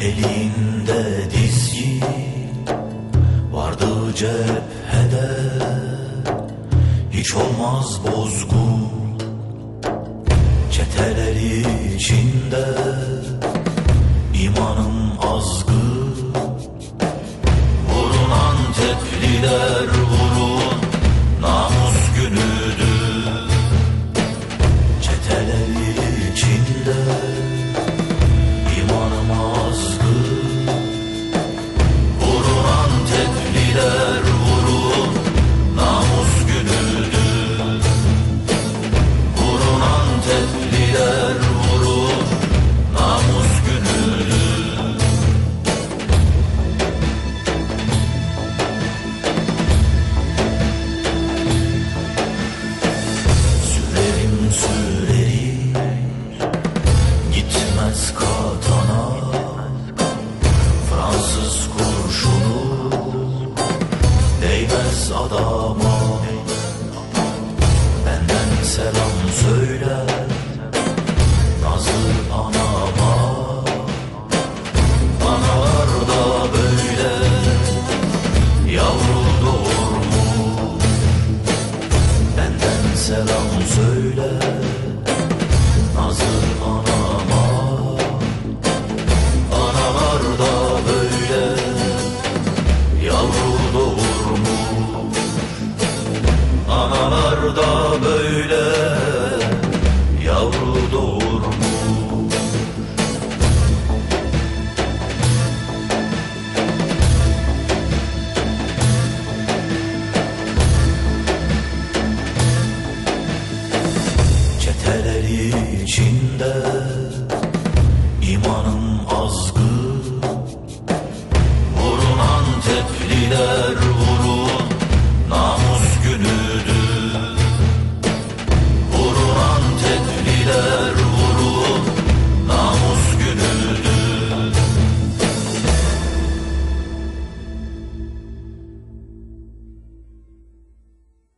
elinde dizgi vardı cephede. Hiç olmaz bozgun çeteler içinde. İmanım azgın vurulan tepliler Silahsız kurşunu Değmez adama. Benden selam söyle. Nazlı anama. Analar da böyle. Yavru doğur mu Benden selam söyle.